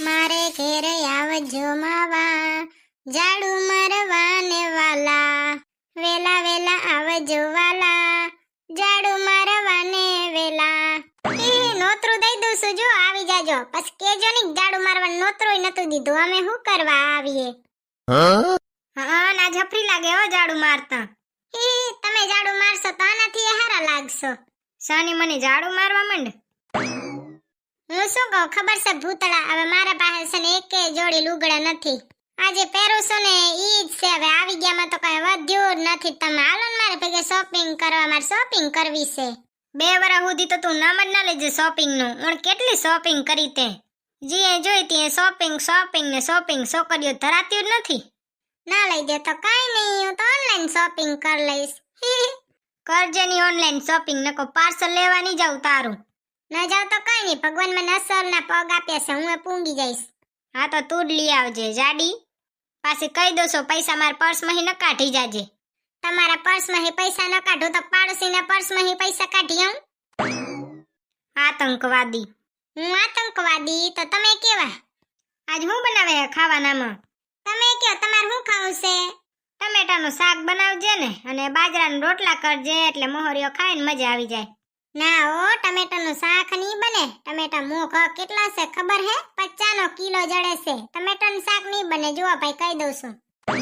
મારે ઘેર આવજો માવા. ઝાડુ મારવા ને વાલા. વેલા વેલા આવજો વાલા. ઝાડુ મારવા ને વેલા. એ નોતરું દઈ દઉં છું. જો આવી જાજો. પછી કેજો ની ઝાડુ મારવાનું નોતરું નતું દીધું. અમે શું કરવા આવીએ? હા? ના જફરી લાગે હો ઝાડુ મારતા. એ તમે ઝાડુ મારશો તો આનાથી હારા લાગશો. સાની મને ઝાડુ મારવા માંડ. હું શું કહું? ખબર છે? ભૂતળા હવે મારા પાસે છે ને એકે જોડી લુગડા નથી. આજે પહેરું છું ને ઈ જ છે. હવે આવી ગયામાં તો કઈ વધ્યું જ નથી. તમે હાલો ને મારે ભેગે શોપિંગ કરવા. મારે શોપિંગ કરવી છે. બે વર્ષ સુધી તો તું નામ જ ના લેજે શોપિંગનું. હું કેટલી શોપિંગ કરી તે? જીએ જોઈ ત્યાં શોપિંગ શોપિંગ ને શોપિંગ છોકરીઓ ધરાતી જ નથી. ના લઈ દે તો કાઈ નહીં. હું તો ઓનલાઈન શોપિંગ કરી લઈશ. કરજે ની ઓનલાઈન શોપિંગ નકો પાર્સલ લેવાની જાઉં તારું. ના જાવ તો કઈ નહીં ભગવાન મને અસર ના પગ આપ્યા છે, હું એ પૂંગી જઈશ. હા તો તું લઈ આવજે, જાડી. પાછી કહી દો છો, પૈસા મારા પર્સમાં ન કાઢી જાજે. તમારા પર્સમાં પૈસા ન કાઢો તો પાડોશીના પર્સમાં પૈસા કાઢી આવું. આતંકવાદી. હું આતંકવાદી? તો તમે કેવા? આજ હું બનાવે ખાવાનામાં? તમે કયો, તમારે શું ખાવું છે? ટમેટાનું શાક બનાવજે ને, અને બાજરાના રોટલા કરજે, એટલે મોહરીઓ ખાઈને મજા આવી જાય. ના ઓ ટમેટાનું શાક નહીં બને. ટમેટા મોઘ કેટલા છે ખબર હે? પચાનો કિલો જડે છે. ટમેટાનું શાક નહીં બને. જુઓ ભાઈ, કહી દઉં છું.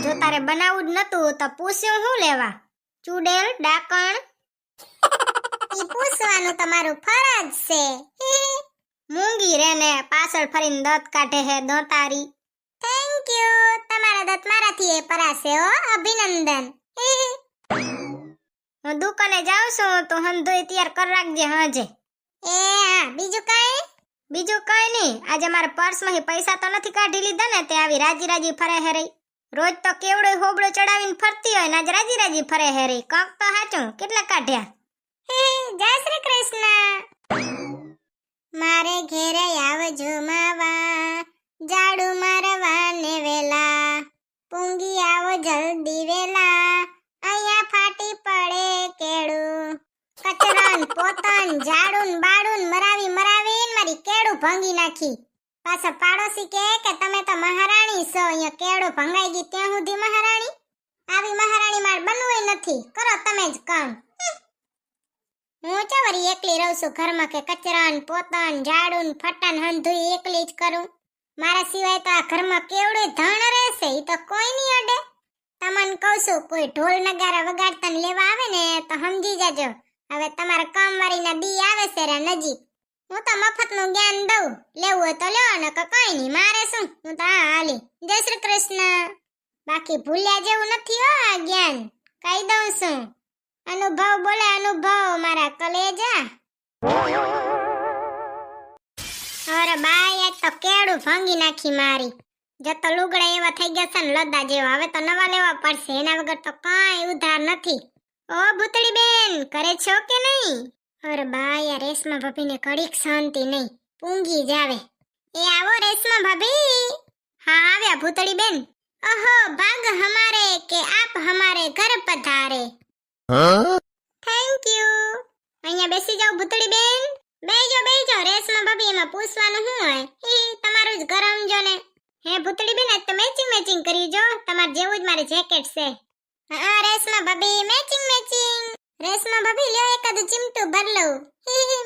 જો તારે બનાવવું જ નતું તો પૂછ્યું શું લેવા? ચૂડેલ, ડાકણ? પૂછવાનું તમારું ફરજ છે. મૂંગી રે ને પાછળ ફરીને દંત કાઢે હે દોતારી. થેન્ક યુ તમારા દંત મારાથી એ પરાશે હો. અભિનંદન. હી. હું દુકાને જાઉં છું તો હંધોય તૈયાર કર રાખજે હાજે. એ હા બીજું કઈ? બીજું કઈ નહીં. આજે મારા પર્સમાંથી પૈસા તો નથી કાઢી લીધા ને તે આવી રાજી રાજી ફરે હેરી રોજ તો કેવડો હોબળો ચડાવીને ફરતી હોય ને આજે રાજી રાજી ફરે હેરી કંક તો હાચું કેટલા કાઢ્યા? જય શ્રી કૃષ્ણ. મારે ઘેરે આવજો માવા ઝાડુ મારવા ને વેલા. પૂંગી આવો જલ્દી વેલા. અહીંયા પોતન ઝાડુન બાડુન, મરાવી, મરાવીને મારી કેળું ભંગી નાખી. પાછા પાડોશી કે કે, તમે તો મહારાણી છો, અહીંયા કેળું ભંગાઈ ગઈ ત્યાં સુધી મહારાણી? આવી મહારાણી માર બનવું નથી. કરો તમે જ કામ. હું ચવરી એકલી રહું છું ઘરમાં કે કચરાન, પોતન ઝાડુન ફટાન, હંધુઈ એકલી જ કરું? મારા સિવાય તો આ ઘરમાં કેવડું ધણ રહેશે એ તો કોઈ નહીં અડે. તમને કહું છું, કોઈ ઢોલ નગારા વગાડતા લેવા આવે ને, તો સમજી જાજો. હવે તમારા કામવાળીના દી આવે છે રે નજીક. હું તો મફતનું જ્ઞાન દઉં. લેવું હોય તો લ્યો ને કઈ નહીં, મારે શું? હું તો, હા, હાલી. જય શ્રી કૃષ્ણ. બાકી ભૂલ્યા જેવું નથી હો આ જ્ઞાન. કહી દઉં છું અનુભવ બોલે અનુભવ, મારા કલેજા. અરે બાય આજ તો કેડું ભાંગી નાખી મારી. જતો લુગડા એવા થઈ ગયા છે ને, લદ્દા જેવા. હવે તો નવા લેવા પડશે. એના વગર તો કાંઈ ઉધાર નથી. ઓ ભૂતળી બેન કરે છો કે નહીં? અરે બાય આ રેશમા ભાભીને કડીક શાંતિ નહીં પૂંગી જાવે એ આવો રેશમા ભાભી. હા આવ્યા ભૂતળી બેન. ઓહો ભાગ હમારે કે આપ હમારે ઘર પધારે. થેન્ક યુ અહીંયા બેસી જાઓ ભૂતળી બેન. બેજો બેજો, રેશમા ભાભી, એમાં પૂછવાનું શું હોય? એ તમારું જ ગરમ જો ને. હે ભૂતળી બેન, આજ તો મેચિંગ મેચિંગ કરી જો. તમાર જેવું જ મારે જેકેટ છે. હા રેશમા ભાભી મેચિંગ મેચિંગ રેશમા ભાભી, લ્યો એકાદું ચીમટું ભર લઉં.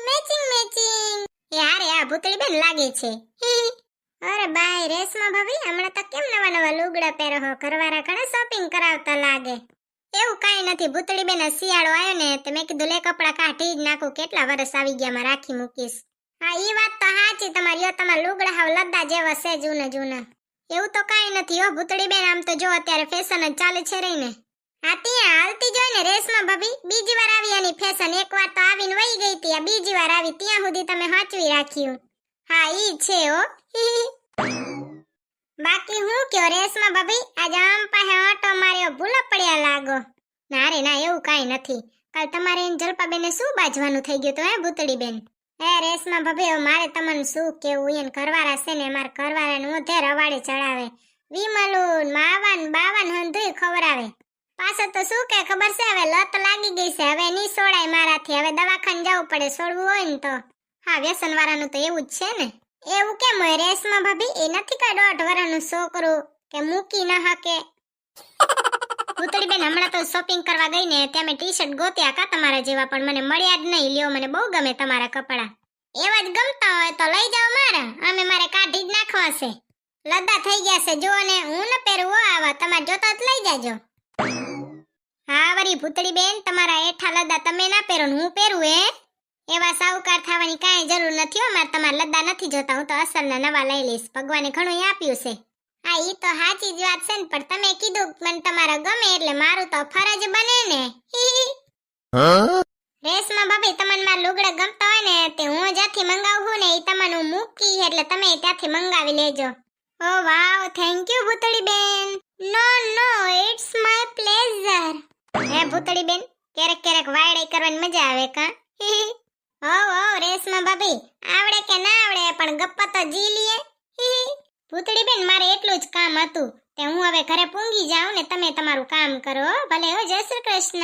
મેચિંગ મેચિંગ એ આ ભૂતળી બેન લાગે છે. અરે બાય રેશમા ભાભી, હમણાં તો કેમ નવા નવા લુગડા પહેરો હો? ઘરવાળા ઘણા શોપિંગ કરાવતા લાગે. એવું કાંઈ નથી ભૂતળી બેન શિયાળો આવ્યો ને, તો મેં કીધું, લે કપડા કાઢી જ નાખું, કેટલા વર્ષ આવી ગયા રાખી મૂકીશ. હા, ઈ વાત તો સાચી તમારી, યો તમારા લુગડા હાવ લદ્દા જેવા છે જૂના જૂના. એવું તો કાંઈ નથી હો ભૂતળી બેન આમ તો જો અત્યારે ફેશન જ ચાલે છે રહી હા ત્યાં હાલતી જોઈ ને રેસમાં ભાભી, બીજી વાર આવી એની ફેશન એક વાર તો આવીને વહી ગઈ હતી બીજી વાર આવી, ત્યાં સુધી તમે હાચવી રાખ્યું. હા, ઈ છે હો. બાકી હું કયો રેસમાં ભાભી, આજ આમ પાસે આટો માર્યો, ભૂલો પડ્યા લાગો. ના રે, ના, એવું કાંઈ નથી. કાલ તમારે એને જલપાબેને શું બાજવાનું થઈ ગયું તો હે ભૂતળી બેન હે, રેસમાં ભાભી, હવે મારે તમને શું કેવું? એને ઘરવાળા છે ને મારા ઘરવાળાને ઊંધે રવાડે ચડાવે. વિમલુન, માવાન, બાવાન હંધુય ખવરાવે પાછો તો શું કે, ખબર છે? હવે લત લાગી ગઈ છે. હવે નહીં સોડાય મારાથી. હવે દવાખાને જવું પડે. સોડવું હોય ને તો. હા વ્યસન વાળાનું તો એવું જ છે ને. એવું કેમ હોય? રેસમાં ભાભી, એ નથી કા દોઢ વર્ષનું છોકરું કે મૂકી ન હકે? ભૂતળી બેન હમણાં તો શોપિંગ કરવા ગઈ ને, ત્યાં મેં ટી શર્ટ ગોત્યા કા તમારા જેવા, પણ મને મળ્યા જ નહીં. લ્યો, મને બહુ ગમે તમારા કપડા. એવા જ ગમતા હોય તો લઈ જાઓ મારા. અમે મારે કાઢી જ નાખવા છે. લદ્દા થઈ ગયા છે. જો ને, હું ન પહેરું આવા. તમારે જોતા જ લઈ જાજો. હા ભૂતળી બેન તમારા એઠા લદ્દા તમે ના પહેરો હું પહેરું હે? એવા સાહુકાર થવાની કાંઈ જરૂર નથી હો મારે તમારા લદ્દા નથી જોતા હું તો અસલના નવા લઈ લઈશ ભગવાને ઘણું આપ્યું છે. હા ઈ તો સાચી જ વાત છે ને પણ તમે કીધું મને તમારા ગમે એટલે મારું તો ફરજ બને ને. રેસમાં. ભાભી તમને મારા લુગડા ગમતા હોય ને તે હું જ્યાંથી મંગાવું ને એ તમને હું મૂકી એટલે તમે ત્યાંથી મંગાવી લેજો. ઓ વાવ થેન્ક યુ ભૂતળી બેન no no it's my pleasure hey Bhutali બેન ક્યારેક ક્યારેક વાયડે કરવાની મજા આવે કા હી હી. રેશમા ભાભી, આવડે કે ના આવડે, પણ ગપ્પા તો જી લીએ. ભૂતળી બેન મારે એટલું જ કામ હતું તે હું હવે ઘરે પૂંગી જાઉં ને તમે તમારું કામ કરો ભલે હો, જય શ્રી કૃષ્ણ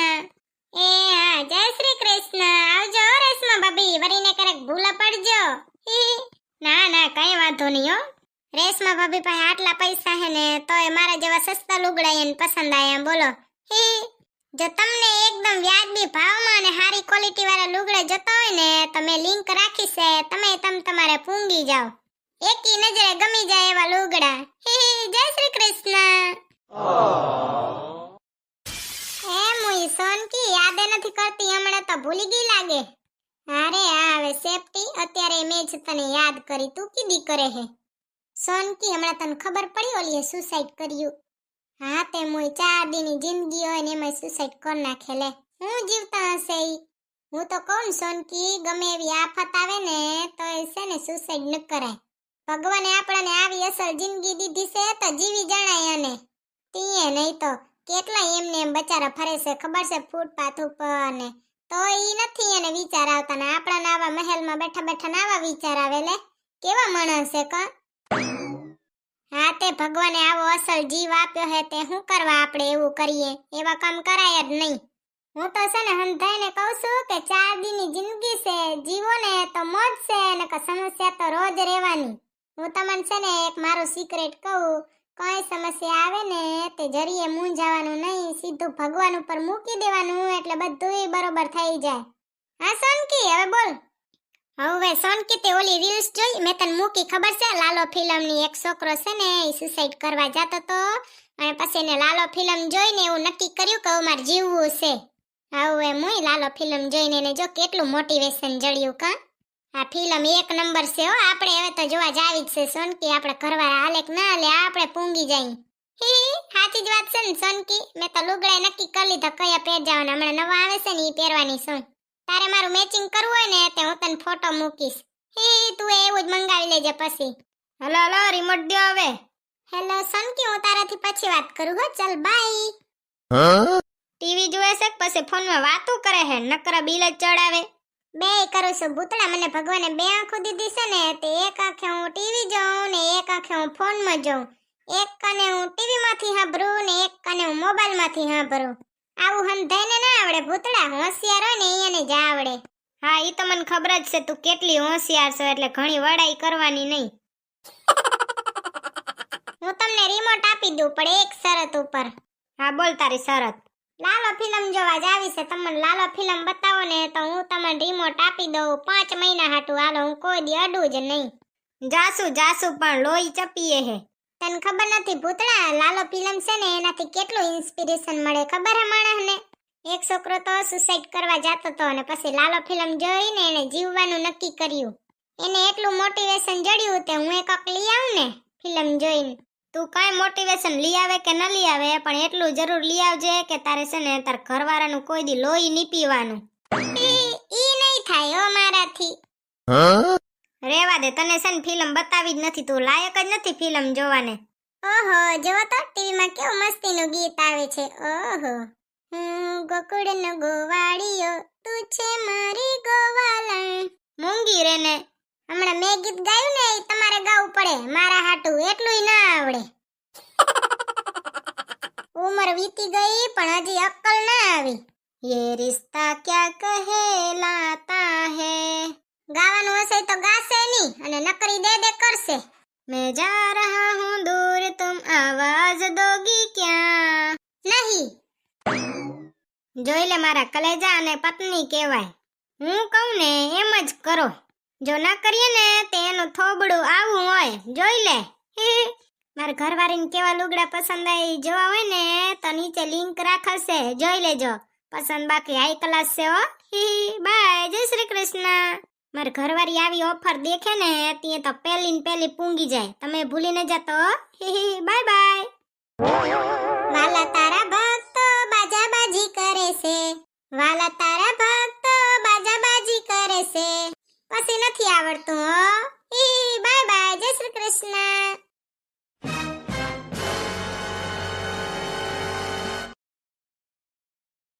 એ, હા, જય શ્રી કૃષ્ણ આવજો રેશમા ભાભી, વરીને ક્યારેક ભૂલા પડજો. ના ના, કઈ વાંધો નહીં, હો રેશમા ભાભી પાસે આટલા પૈસા હે ને, તોય મારા જેવા સસ્તા લુગડા એને પસંદ આયા, બોલો હી જો તમને એકદમ વ્યાજબી ભાવમાં અને સારી ક્વોલિટી વાળા લુગડા જોતા હોય ને તમે લિંક રાખી છે. તમે તમ તમારે પૂંગી જાઓ. એકી નજરે ગમી જાય એવા લુગડા. જય શ્રી કૃષ્ણ. હે, મુઈ સોનકી, યાદ નથી કરતી, હમણાં તો ભૂલી ગઈ લાગે. અરે આવે સેફટી અત્યારે મેં જ તને યાદ કરી તું કીધી કરે હે? સોનકી, હમણાં તને ખબર પડી ઓલીએ સુસાઇડ કર્યું. હા, તે મોય ચાર દીની જિંદગી હોય ને એમાં સુસાઇડ કરી નાખે લે હું જીવતા હશે હું તો કહું સોનકી, ગમે એવી આફત આવે ને, તો એ છે ને સુસાઇડ ન કરાય. ભગવાને આપણને આવી અસલ જિંદગી દીધી છે તો જીવી જણાય અને તીએ નહીં તો. કેટલા એમને એમ બચારા ફરે છે, ખબર છે ફૂટપાથ ઉપર ને. તો ઈ નથી એને વિચાર આવતા ને આપણા આવા મહેલમાં બેઠા બેઠા આવા વિચાર આવે લે કેવા માણસ છે કા? હા તે ભગવાને આવો અસલ જીવ આપ્યો હે તે શું કરવા આપણે એવું કરીએ? એવા કામ કરાય જ નહીં. હું તો છે ને હંધાઈને કહું છું કે ચાર દીની જિંદગી છે જીવો તો મોજ છે અને કે સમસ્યા તો રોજ રહેવાની. હું તમને છે ને એક મારું સિક્રેટ કહું. કોઈ સમસ્યા આવે ને તે જરીએ મૂંઝાવાનું નહીં, સીધું ભગવાન ઉપર મૂકી દેવાનું, એટલે બધુંય બરોબર થઈ જાય. હા, સોનકી, હવે બોલ. હવે સોનકી તે ઓલી રીલ્સ જોઈ? મેં તને મૂકી ખબર છે? લાલો ફિલ્મની એક છોકરો છે ને, એ સુસાઇડ કરવા જતો તો. અને પછી એને લાલો ફિલ્મ જોઈને એવું નક્કી કર્યું કે હવે મારે જીવવું છે. હવે મુય લાલો ફિલ્મ જોઈને એને જો કેટલું મોટિવેશન જળ્યું કા. આ ફિલ્મ એક નંબર છે હો. આપણે હવે તો જોવા જાવી જ છે સોનકી આપણે ઘરવાળા હાલે કે ના હાલે, આપણે પૂંગી જાય. સાચી જ વાત છે ને સોનકી મેં તો લુગડા નક્કી કરી લીધા, કયા પહેર જવાના હમણાં નવા આવે છે ને એ પહેરવાની સોન. તારે મારું મેચિંગ કરવું હોય ને તે હું તને ફોટો મૂકીશ. હે તું એવું જ મંગાવી લેજે પછી. હલો હલો રિમોટ દો હવે. હેલો સોનકી હું તારાથી પછી વાત કરું હો ચલ બાય ટીવી જુએ છે પછી ફોનમાં વાતો કરે હે નકર બિલ જ ચડાવે. બે કરું છું ભૂતળા મને ભગવાને બે આંખો દીધી છે ને તે એક આંખે હું ટીવી જોઉં ને એક આંખે હું ફોનમાં જોઉં. એક કને હું ટીવી માંથી સાંભળું ને એક કને હું મોબાઈલમાંથી હાંભરું સાંભળું. આવું હંધાઈને આવડે? ભૂતડા હોશિયાર હોય ને એને જ આવડે. હા, ઈ તો મને ખબર જ છે, તું કેટલી હોશિયાર છો, એટલે ઘણી વડાઈ કરવાની નહીં. હું તમને રિમોટ આપી દઉં, પણ એક શરત ઉપર. હા, બોલ તારી શરત. લાલો ફિલ્મ જોવા જાવી છે તમને લાલો ફિલ્મ બતાવો ને, તો હું તમને રિમોટ આપી દઉં. પાંચ મહિના હાટું, હાલો, હું કોઈ દી અડું જ નહીં. જાસુ જાસુ, પણ લોહી ચપીએ હે. તને ખબર નથી, ભૂતળા, લાલો ફિલ્મ છે ને, એનાથી કેટલું ઇન્સ્પિરેશન મળે? ખબર હે માણસને? એક છોકરો તો સુસાઇડ કરવા જતો હતો અને પછી લાલો ફિલ્મ જોઈને એને જીવવાનું નક્કી કર્યું. એને એટલું મોટિવેશન જડ્યું તે હું એક લઈ આવું ને ફિલ્મ જોઈને. તું કાંઈ મોટિવેશન લઈ આવે કે ન લઈ આવે પણ એટલું જરૂર લઈ આવજે કે તારે છે ને તાર ઘરવાળાનું કોઈ દી લોહી નહીં પીવાનું. ઈ ઈ નહીં થાય હો મારાથી. રેવા દે તને છે ને ફિલ્મ બતાવી જ નથી તું લાયક જ નથી ફિલ્મ જોવાને. ઓહો જોવો તો ટીવીમાં કેવું મસ્તીનું ગીત આવે છે. ઓહો. ગોકુળનો ગોવાળીઓ તું છે મારી ગોવાલણ. મૂંગી રે ને. હમણાં મેં ગીત ગાયું ને તમારે ગાવું પડે. મારા હાટું એટલું ના આવડે. ઉમર વીતી ગઈ, પણ હજી અક્કલ ના આવી. યે રિશ્તા ક્યા કહેલાતા હે? ગાવાનું હશે તો ગાશે નહીં, અને નકરી દે દે કરશે. મેં જા રહા હું દૂર, તુમ આવાજ દોગી ક્યાં? નહીં જોઈ લે મારા કલેજા અને પત્ની કહેવાય. હું કહું ને એમ જ કરો. જો ના કરીએ ને તે એનું થોબડું આવું હોય. જોઈ લે. મારા ઘરવાળીને કેવા લુગડા પસંદ આવી જોવા હોય ને, તો નીચે લિંક રાખશે. જોઈ લેજો. પસંદ બાકી હાઈ ક્લાસ છે હો. બાય જય શ્રી કૃષ્ણ. મારી ઘરવાળી આવી ઓફર દેખે ને ત્યાં તો પેલી ને પેલી પૂંગી જાય. તમે ભૂલી ન જતો